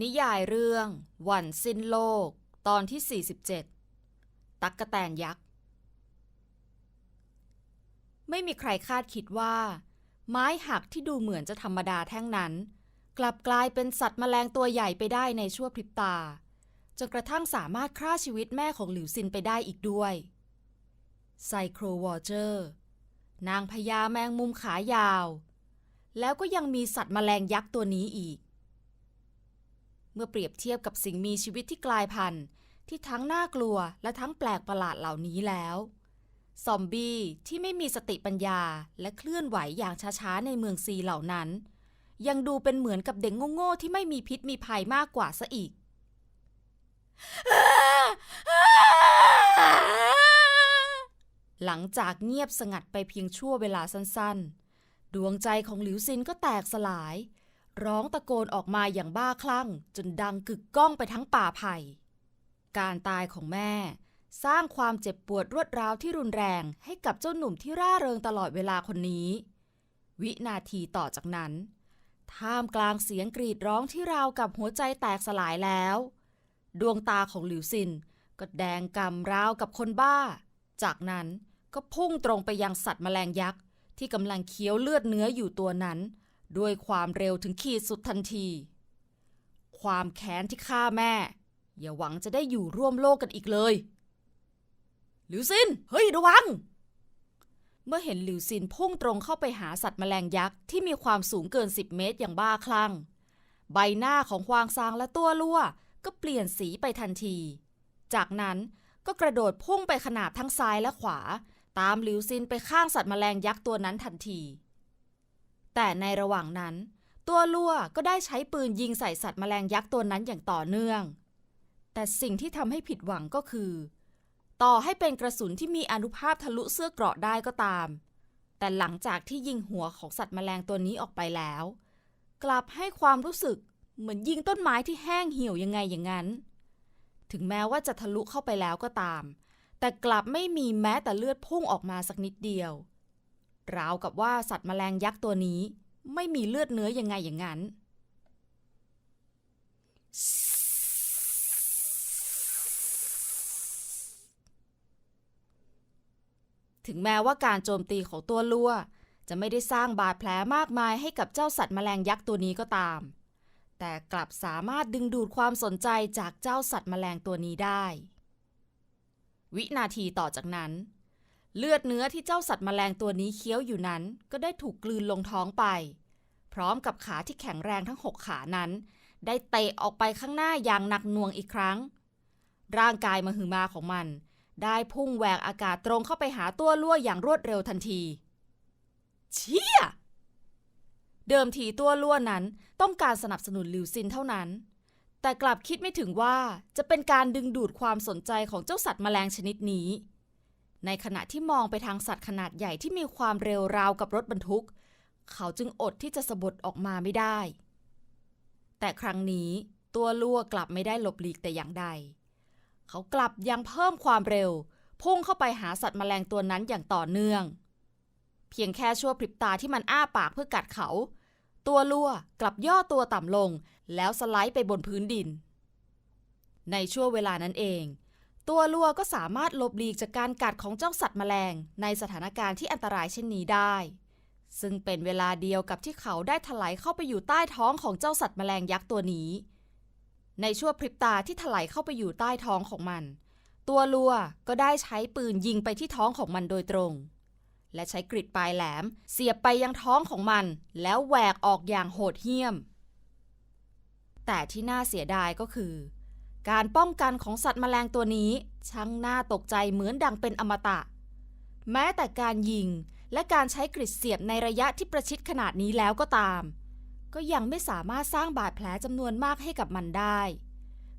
นิยายเรื่อง วันสิ้นโลก ตอนที่ 47 ตักกะแตนยักษ์ ไม่มีใครคาดคิดว่า ไม้หักที่ดูเหมือนจะธรรมดาแท่งนั้น กลับกลายเป็นสัตว์แมลงตัวใหญ่ไปได้ในชั่วพริบตา จนกระทั่งสามารถฆ่าชีวิตแม่ของหลิวซินไปได้อีกด้วยไซโครวอเจอร์ นางพญาแมงมุมขายาว แล้วก็ยังมีสัตว์แมลงยักษ์ตัวนี้อีก มื่อเปรียบเทียบกับสิ่งมีชีวิตที่กลายพันธุ์ ที่ทั้งน่ากลัวและทั้งแปลกประหลาดเหล่านี้แล้วซอมบี้ที่ไม่มีสติปัญญาและเคลื่อนไหวอย่างช้าๆในเมืองซีเหล่านั้น ยังดูเป็นเหมือนกับเด็กโง่ๆที่ไม่มีพิษมีภัยมากกว่าซะอีก หลังจากเงียบสงัดไปเพียงชั่วเวลาสั้นๆ ดวงใจของหลิวซินก็แตกสลาย ร้องตะโกนออกมาอย่างบ้าคลั่ง จนดังกึกก้องไปทั้งป่าไผ่ การตายของแม่ สร้างความเจ็บปวดรวดร้าวที่รุนแรงให้กับเจ้าหนุ่มที่ร่าเริงตลอดเวลาคนนี้ วินาทีต่อจากนั้น ท่ามกลางเสียงกรีดร้องที่ราวกับหัวใจแตกสลายแล้ว ดวงตาของหลิวซินก็แดงกำราวกับคนบ้า จากนั้นก็พุ่งตรงไปยังสัตว์แมลงยักษ์ที่กำลังเคี้ยวเลือดเนื้ออยู่ตัวนั้น ด้วยความเร็วถึงขีดสุดทันที ความแค้นที่ฆ่าแม่ อย่าหวังจะได้อยู่ร่วมโลกกันอีกเลย หลิวซิน เฮ้ยระวัง เมื่อเห็นหลิวซินพุ่งตรงเข้าไปหาสัตว์แมลงยักษ์ที่มีความสูงเกิน 10 เมตรอย่างบ้าคลั่ง ใบหน้าของควางซางและตัวลั่วก็เปลี่ยนสีไปทันที จากนั้นก็กระโดดพุ่งไปขนาบทั้งซ้ายและขวา ตามหลิวซินไปข้างสัตว์แมลงยักษ์ตัวนั้นทันที แต่ในระหว่างนั้น ตัวลั่วก็ได้ใช้ปืนยิงใส่สัตว์แมลงยักษ์ตัวนั้นอย่างต่อเนื่อง แต่สิ่งที่ทำให้ผิดหวังก็คือ ต่อให้เป็นกระสุนที่มีอนุภาพทะลุเสื้อเกราะได้ก็ตาม แต่หลังจากที่ยิงหัวของสัตว์แมลงตัวนี้ออกไปแล้ว กลับให้ความรู้สึกเหมือนยิงต้นไม้ที่แห้งเหี่ยวยังไงอย่างนั้น ถึงแม้ว่าจะทะลุเข้าไปแล้วก็ตาม แต่กลับไม่มีแม้แต่เลือดพุ่งออกมาสักนิดเดียว ราวกับว่าสัตว์แมลงยักษ์ตัวนี้ ไม่มีเลือดเนื้อยังไงอย่างนั้น ถึงแม้ว่าการโจมตีของตัวลั่วจะไม่ได้สร้างบาดแผลมากมายให้กับเจ้าสัตว์แมลงยักษ์ตัวนี้ก็ตาม แต่กลับสามารถดึงดูดความสนใจจากเจ้าสัตว์แมลงตัวนี้ได้ วินาทีต่อจากนั้น เลือดเนื้อที่เจ้าสัตว์แมลงตัวนี้เคี้ยวอยู่นั้น ก็ได้ถูกกลืนลงท้องไป พร้อมกับขาที่แข็งแรงทั้งหกขานั้น ได้เตะออกไปข้างหน้าอย่างหนักหน่วงอีกครั้ง ร่างกายมหึมาของมัน ได้พุ่งแหวกอากาศตรงเข้าไปหาตัวลั่วอย่างรวดเร็วทันที เชี่ย เดิมทีตัวลั่วนั้นต้องการสนับสนุนลิวซินเท่านั้น แต่กลับคิดไม่ถึงว่าจะเป็นการดึงดูดความสนใจของเจ้าสัตว์แมลงชนิดนี้ ในขณะที่มองไปทางสัตว์ขนาดใหญ่ที่มีความเร็วราวกับรถบรรทุก เขาจึงอดที่จะสะบัดออกมาไม่ได้ แต่ครั้งนี้ตัวลัวกลับไม่ได้หลบหลีกแต่อย่างใด เขากลับยังเพิ่มความเร็ว พุ่งเข้าไปหาสัตว์แมลงตัวนั้นอย่างต่อเนื่อง เพียงแค่ชั่วพริบตาที่มันอ้าปากเพื่อกัดเขา ตัวลัวกลับย่อตัวต่ำลง แล้วสไลด์ไปบนพื้นดิน ในช่วงเวลานั้นเอง ตัวลัวก็สามารถหลบหลีกจากการกัดของเจ้าสัตว์แมลง ในสถานการณ์ที่อันตรายเช่นนี้ได้ ซึ่งเป็นเวลาเดียวกับที่เขาได้ถลายเข้าไปอยู่ใต้ท้องของเจ้าสัตว์แมลงยักษ์ตัวนี้ ในชั่วพริบตาที่ถลายเข้าไปอยู่ใต้ท้องของมัน ตัวลัวก็ได้ใช้ปืนยิงไปที่ท้องของมันโดยตรง และใช้กริดปลายแหลม เสียบไปยังท้องของมัน แล้วแหวกออกอย่างโหดเหี้ยม แต่ที่น่าเสียดายก็คือ การป้องกันของสัตว์แมลงตัวนี้ช่างน่าตกใจเหมือนดังเป็นอมตะ แม้แต่การยิงและการใช้กริดเสียบในระยะที่ประชิดขนาดนี้แล้วก็ตาม ก็ยังไม่สามารถสร้างบาดแผลจำนวนมากให้กับมันได้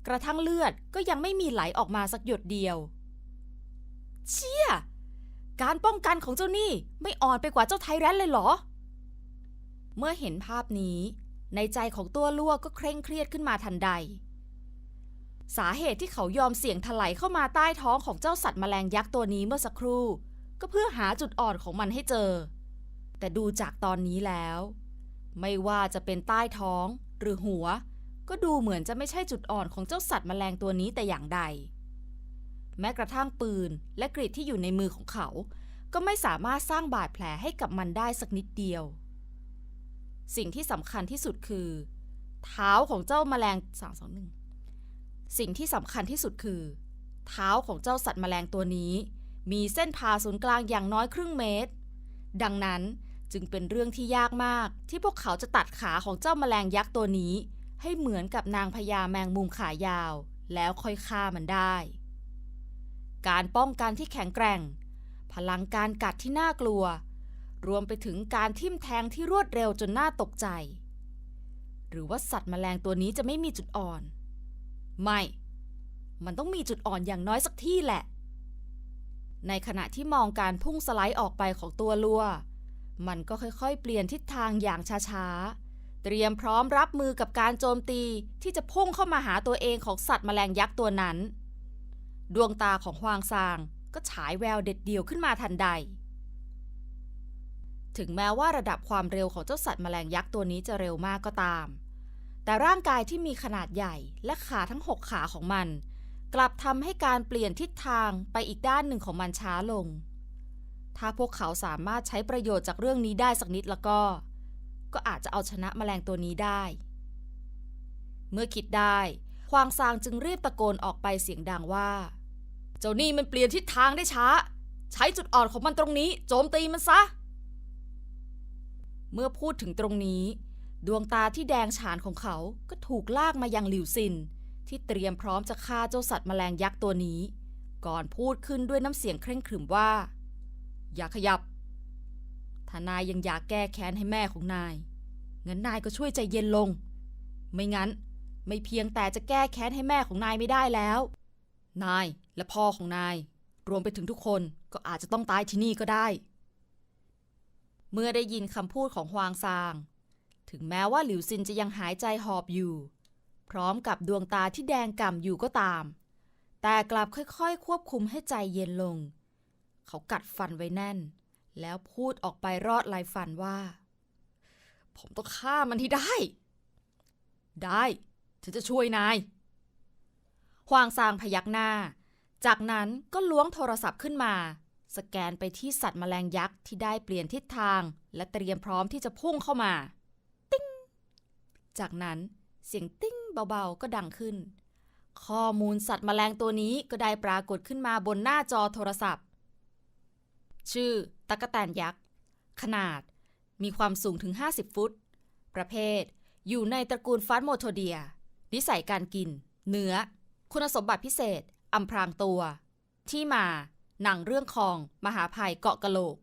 กระทั่งเลือดก็ยังไม่มีไหลออกมาสักหยดเดียว เชี่ย การป้องกันของเจ้านี่ไม่อ่อนไปกว่าเจ้าไทแรนเลยเหรอ เมื่อเห็นภาพนี้ ในใจของตัวลั่วก็เคร่งเครียดขึ้นมาทันใด สาเหตุที่เขายอมเสี่ยงถลายเข้ามาใต้ท้องของเจ้าสัตว์แมลงยักษ์ตัวนี้เมื่อสักครู่ ก็เพื่อหาจุดอ่อนของมันให้เจอ แต่ดูจากตอนนี้แล้ว ไม่ว่าจะเป็นใต้ท้องหรือหัว ก็ดูเหมือนจะไม่ใช่จุดอ่อนของเจ้าสัตว์แมลงตัวนี้แต่อย่างใด แม้กระทั่งปืนและกรีดที่อยู่ในมือของเขา ก็ไม่สามารถสร้างบาดแผลให้กับมันได้สักนิดเดียว สิ่งที่สำคัญที่สุดคือ เท้าของเจ้าแมลงสามสองหนึ่ง สิ่งที่สำคัญที่สุดคือ เท้าของเจ้าสัตว์แมลงตัวนี้ มีเส้นผ่าศูนย์กลางอย่างน้อยครึ่งเมตร ดังนั้นจึงเป็นเรื่องที่ยากมาก ที่พวกเขาจะตัดขาของเจ้าแมลงยักษ์ตัวนี้ ให้เหมือนกับนางพญาแมงมุมขายาว แล้วค่อยฆ่ามันได้ การป้องกันที่แข็งแกร่ง พลังการกัดที่น่ากลัว รวมไปถึงการทิ่มแทงที่รวดเร็วจนน่าตกใจ หรือว่าสัตว์แมลงตัวนี้จะไม่มีจุดอ่อน ไม่ มันต้องมีจุดอ่อนอย่างน้อยสักที่แหละ ในขณะที่มองการพุ่งสไลด์ออกไปของตัวลัว มันก็ค่อยๆ เปลี่ยนทิศทางอย่างช้าๆ เตรียมพร้อมรับมือกับการโจมตีที่จะพุ่งเข้ามาหาตัวเองของสัตว์แมลงยักษ์ตัวนั้น ดวงตาของฮวางซางก็ฉายแววเด็ดเดี่ยวขึ้นมาทันใด ถึงแม้ว่าระดับความเร็วของเจ้าสัตว์แมลงยักษ์ตัวนี้จะเร็วมากก็ตาม แต่ร่างกายที่มีขนาดใหญ่และขาทั้งหกขาของมัน กลับทำให้การเปลี่ยนทิศทางไปอีกด้านหนึ่งของมันช้าลง ถ้าพวกเขาสามารถใช้ประโยชน์จากเรื่องนี้ได้สักนิดแล้วก็ ก็อาจจะเอาชนะแมลงตัวนี้ได้ เมื่อคิดได้ควางซางจึงรีบตะโกนออกไปเสียงดังว่า เจ้านี่มันเปลี่ยนทิศทางได้ช้า ใช้จุดอ่อนของมันตรงนี้ โจมตีมันซะ เมื่อพูดถึงตรงนี้ ดวงตาที่แดงฉานของเขาก็ถูกลากมายังหลิวซิน ที่เตรียมพร้อมจะฆ่าเจ้าสัตว์แมลงยักษ์ตัวนี้ ก่อนพูดขึ้นด้วยน้ำเสียงเคร่งขรึมว่า อย่าขยับถ้านายยังอยากแก้แค้นให้แม่ของนาย งั้นนายก็ช่วยใจเย็นลง ไม่งั้น ไม่เพียงแต่จะแก้แค้นให้แม่ของนายไม่ได้แล้ว นายและพ่อของนาย รวมไปถึงทุกคนก็อาจจะต้องตายที่นี่ก็ได้ เมื่อได้ยินคำพูดของฮวางซาง ถึงแม้ว่าหลิวซินจะยังหายใจหอบอยู่ พร้อมกับดวงตาที่แดงก่ำอยู่ก็ตาม แต่กลับค่อยๆ ควบคุมให้ใจเย็นลง เขากัดฟันไว้แน่น แล้วพูดออกไปรอดลายฟันว่า ผมต้องฆ่ามันที่ได้ ได้ฉันจะช่วยนายฮวางซางพยักหน้า จากนั้นก็ล้วงโทรศัพท์ขึ้นมา สแกนไปที่สัตว์แมลงยักษ์ที่ได้เปลี่ยนทิศทาง และเตรียมพร้อมที่จะพุ่งเข้ามา จากนั้นเสียงติ้งเบาๆก็ดังขึ้น ข้อมูลสัตว์แมลงตัวนี้ก็ได้ปรากฏขึ้นมาบนหน้าจอโทรศัพท์ ชื่อตักแตนยักษ์ ขนาด มีความสูงถึง 50 ฟุต ประเภท อยู่ในตระกูลฟาสโมโทเดีย นิสัยการกิน เนื้อ คุณสมบัติพิเศษอำพรางตัว ที่มา หนังเรื่องคอง มหาภัยเกาะกะโหลก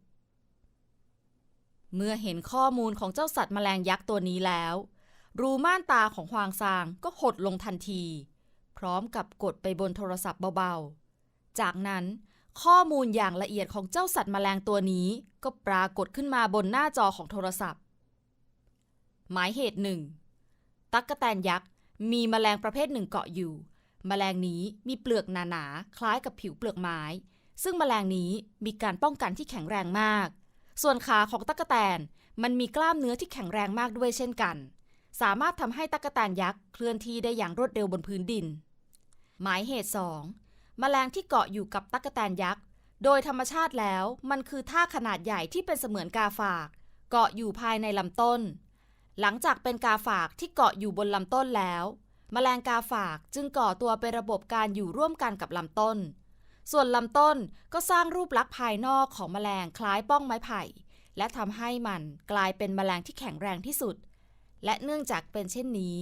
เมื่อเห็นข้อมูลของเจ้าสัตว์แมลงยักษ์ตัวนี้แล้ว รูม่านตาของฮวางซางก็หดลงทันที พร้อมกับกดไปบนโทรศัพท์เบาๆ จากนั้นข้อมูลอย่างละเอียดของเจ้าสัตว์แมลงตัวนี้ ก็ปรากฏขึ้นมาบนหน้าจอของโทรศัพท์ หมายเหตุหนึ่งตั๊กแตนยักษ์มีแมลงประเภทหนึ่งเกาะอยู่ แมลงนี้มีเปลือกหนาๆ คล้ายกับผิวเปลือกไม้ ซึ่งแมลงนี้มีการป้องกันที่แข็งแรงมาก ส่วนขาของตั๊กแตนมันมีกล้ามเนื้อที่แข็งแรงมากด้วยเช่นกัน สามารถทำให้ตั๊กแตนยักษ์เคลื่อนที่ได้อย่างรวดเร็วบนพื้นดิน หมายเหตุ 2. แมลงที่เกาะอยู่กับตั๊กแตนยักษ์ โดยธรรมชาติแล้วมันคือท่าขนาดใหญ่ที่เป็นเสมือนกาฝาก เกาะอยู่ภายในลำต้น หลังจากเป็นกาฝากที่เกาะอยู่บนลำต้นแล้ว แมลงกาฝากจึงก่อตัวเป็นระบบการอยู่ร่วมกันกับลำต้น ส่วนลำต้นก็สร้างรูปลักษณ์ภายนอกของแมลงคล้ายป้องไม้ไผ่ และทำให้มันกลายเป็นแมลงที่แข็งแรงที่สุด และเนื่องจากเป็นเช่นนี้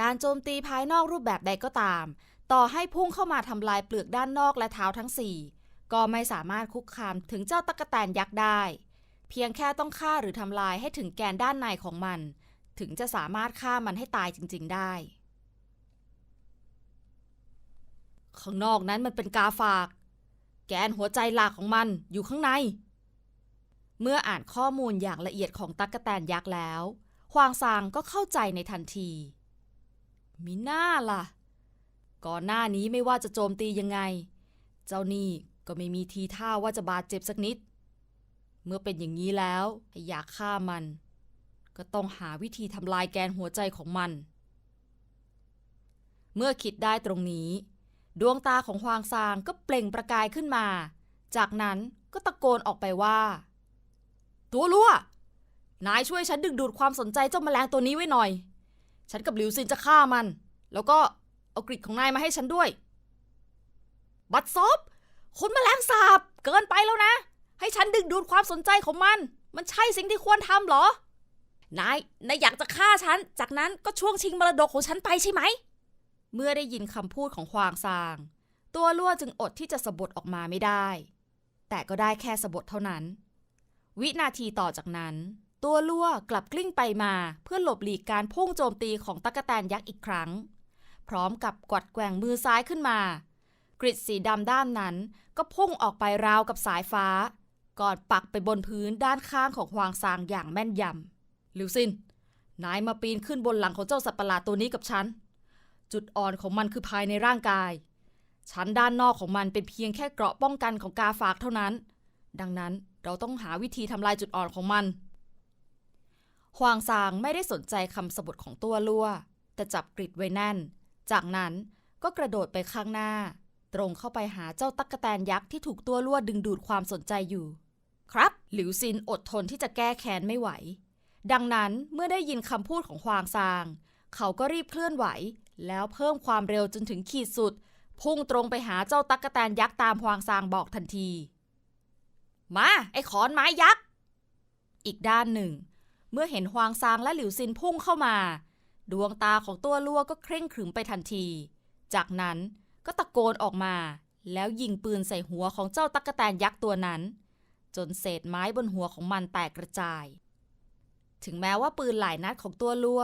การโจมตีภายนอกรูปแบบใดก็ตาม ต่อให้พุ่งเข้ามาทำลายเปลือกด้านนอกและเท้าทั้งสี่ก็ไม่สามารถคุกคามถึงเจ้าตั๊กแตนยักษ์ได้ เพียงแค่ต้องฆ่าหรือทำลายให้ถึงแกนด้านในของมัน ถึงจะสามารถฆ่ามันให้ตายจริง ๆ ได้ ข้างนอกนั้นมันเป็นกาฝาก แกนหัวใจหลักของมันอยู่ข้างใน เมื่ออ่านข้อมูลอย่างละเอียดของตั๊กแตนยักษ์แล้ว ควางซางก็เข้าใจในทันทีมิน่าล่ะ ก่อนหน้านี้ไม่ว่าจะโจมตียังไง เจ้านี่ก็ไม่มีทีท่าว่าจะบาดเจ็บสักนิด เมื่อเป็นอย่างนี้แล้วถ้อยากฆ่ามัน ก็ต้องหาวิธีทำลายแกนหัวใจของมัน เมื่อคิดได้ตรงนี้ ดวงตาของฮวางซางก็เปล่งประกายขึ้นมา จากนั้นก็ตะโกนออกไปว่า ตัวลั่ว นายช่วยฉันดึงดูดความสนใจเจ้าแมลงตัวนี้ไว้หน่อย ฉันกับหลิวซินจะฆ่ามัน แล้วก็เอากริดของนายมาให้ฉันด้วย บัดซบคุณแมลงสาบ เกินไปแล้วนะ ให้ฉันดึงดูดความสนใจของมัน มันใช่สิ่งที่ควรทำเหรอ นาย นายอยากจะฆ่าฉัน จากนั้นก็ช่วงชิงมรดกของฉันไปใช่ไหม เมื่อได้ยินคำพูดของควางซาง ตัวลั่วจึงอดที่จะสะบัดออกมาไม่ได้ แต่ก็ได้แค่สะบัดเท่านั้น วินาทีต่อจากนั้น ตัวลั่วกลับกลิ้งไปมาเพื่อหลบหลีกการพุ่งโจมตีของตั๊กแตนยักษ์อีกครั้ง พร้อมกับกวัดแกว่งมือซ้ายขึ้นมา กริดสีดำด้านนั้นก็พุ่งออกไปราวกับสายฟ้า ก่อนปักไปบนพื้นด้านข้างของฮวางซางอย่างแม่นยำลิวซินนายมาปีนขึ้นบนหลังของเจ้าสัตว์ประหลาดตัวนี้กับฉัน จุดอ่อนของมันคือภายในร่างกาย ชั้นด้านนอกของมันเป็นเพียงแค่เกราะป้องกันของกาฝากเท่านั้น ดังนั้นเราต้องหาวิธีทำลายจุดอ่อนของมัน ฮวางซางไม่ได้สนใจคำสบทของตัวลั่ว แต่จับกริดไว้แน่น จากนั้นก็กระโดดไปข้างหน้า ตรงเข้าไปหาเจ้าตั๊กแตนยักษ์ที่ถูกตัวลั่วดึงดูดความสนใจอยู่ ครับ หลิวซินอดทนที่จะแก้แค้นไม่ไหว ดังนั้นเมื่อได้ยินคำพูดของฮวางซาง เขาก็รีบเคลื่อนไหว แล้วเพิ่มความเร็วจนถึงขีดสุด พุ่งตรงไปหาเจ้าตั๊กแตนยักษ์ตามฮวางซางบอกทันที มา ไอ้ขอนไม้ยักษ์อีกด้านหนึ่ง เมื่อเห็นฮวางซางและหลิวซินพุ่งเข้ามา ดวงตาของตัวลัวก็เคร่งขรึมไปทันที จากนั้นก็ตะโกนออกมา แล้วยิงปืนใส่หัวของเจ้าตั๊กแตนยักษ์ตัวนั้น จนเศษไม้บนหัวของมันแตกกระจาย ถึงแม้ว่าปืนหลายนัดของตัวลัว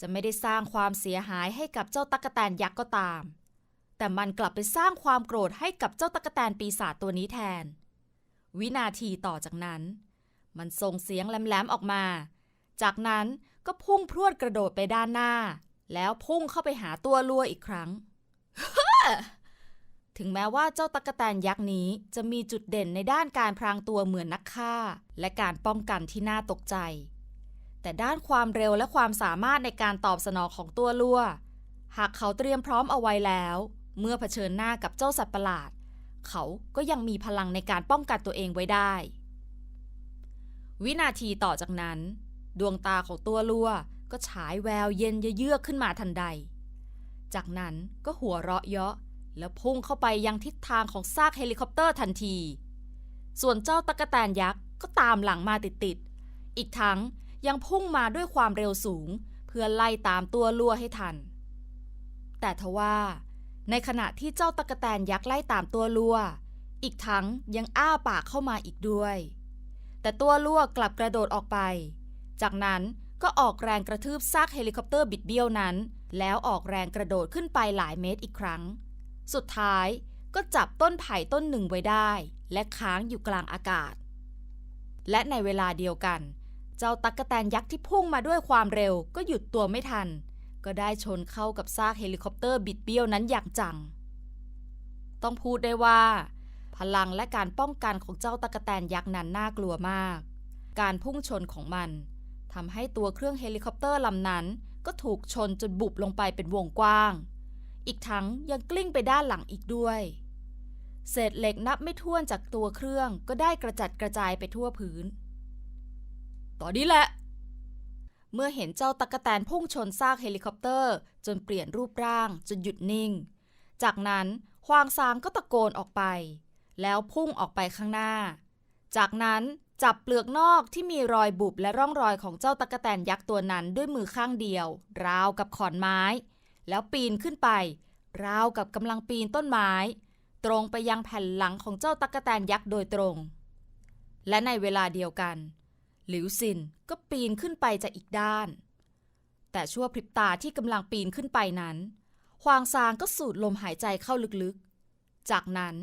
จะไม่ได้สร้างความเสียหายให้กับเจ้าตั๊กแตนยักษ์ก็ตาม แต่มันกลับไปสร้างความโกรธให้กับเจ้าตั๊กแตนปีศาจตัวนี้แทน วินาทีต่อจากนั้น มันส่งเสียงแหลมๆออกมา จากนั้นก็พุ่งพรวดกระโดดไปด้านหน้า แล้วพุ่งเข้าไปหาตัวลัวอีกครั้ง ถึงแม้ว่าเจ้าตั๊กแตนยักษ์นี้จะมีจุดเด่นในด้านการพรางตัวเหมือนนักฆ่า และการป้องกันที่น่าตกใจ แต่ด้านความเร็วและความสามารถในการตอบสนองของตัวลัว หากเขาเตรียมพร้อมเอาไว้แล้ว เมื่อเผชิญหน้ากับเจ้าสัตว์ประหลาด เขาก็ยังมีพลังในการป้องกันตัวเองไว้ได้ วินาทีต่อจากนั้น ดวงตาของตัวลัวก็ฉายแววเย็นเยือกขึ้นมาทันใด จากนั้นก็หัวเราะเยาะแล้วพุ่งเข้าไปยังทิศทางของซากเฮลิคอปเตอร์ทันที ส่วนเจ้าตะกะแตนยักษ์ก็ตามหลังมาติดๆ อีกทั้งยังพุ่งมาด้วยความเร็วสูง เพื่อไล่ตามตัวลัวให้ทัน แต่ทว่า ในขณะที่เจ้าตะกะแตนยักษ์ไล่ตามตัวลัว อีกทั้งยังอ้าปากเข้ามาอีกด้วย แต่ตัวลัวกลับกระโดดออกไป จากนั้นก็ออกแรงกระทืบซากเฮลิคอปเตอร์บิดเบี้ยวนั้น แล้วออกแรงกระโดดขึ้นไปหลายเมตรอีกครั้ง สุดท้ายก็จับต้นไผ่ต้นหนึ่งไว้ได้ และค้างอยู่กลางอากาศ และในเวลาเดียวกัน เจ้าตั๊กแตนยักษ์ที่พุ่งมาด้วยความเร็วก็หยุดตัวไม่ทัน ก็ได้ชนเข้ากับซากเฮลิคอปเตอร์บิดเบี้ยวนั้นอย่างจัง ต้องพูดได้ว่า พลังและการป้องกันของเจ้าตั๊กแตนยักษ์นั้นน่ากลัวมาก การพุ่งชนของมัน ทำให้ตัวเครื่องเฮลิคอปเตอร์ลำนั้น ก็ถูกชนจนบุบลงไปเป็นวงกว้าง อีกทั้งยังกลิ้งไปด้านหลังอีกด้วย เศษเหล็กนับไม่ถ้วนจากตัวเครื่องก็ได้กระจัดกระจายไปทั่วพื้น ตอนนี้แหละ เมื่อเห็นเจ้าตั๊กแตนพุ่งชนซากเฮลิคอปเตอร์ จนเปลี่ยนรูปร่างจนหยุดนิ่ง จากนั้นควางซางก็ตะโกนออกไป แล้วพุ่งออกไปข้างหน้า จากนั้น จับเปลือกนอกที่มีรอยบุบและร่องรอยของเจ้าตั๊กแตนยักษ์ตัวนั้นด้วยมือข้างเดียว ราวกับขอนไม้ แล้วปีนขึ้นไป ราวกับกำลังปีนต้นไม้ ตรงไปยังแผ่นหลังของเจ้าตั๊กแตนยักษ์โดยตรง และในเวลาเดียวกัน หลิวซินก็ปีนขึ้นไปจากอีกด้าน แต่ชั่วพริบตาที่กำลังปีนขึ้นไปนั้นฮวางซางก็สูดลมหายใจเข้าลึกๆ จากนั้น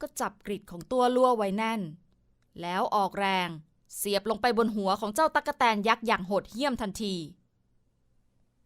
ก็จับกริดของตัวลั่วไว้แน่น แล้วออกแรง เสียบลงไปบนหัวของเจ้าตั๊กแตนยักษ์อย่างโหดเหี้ยมทันที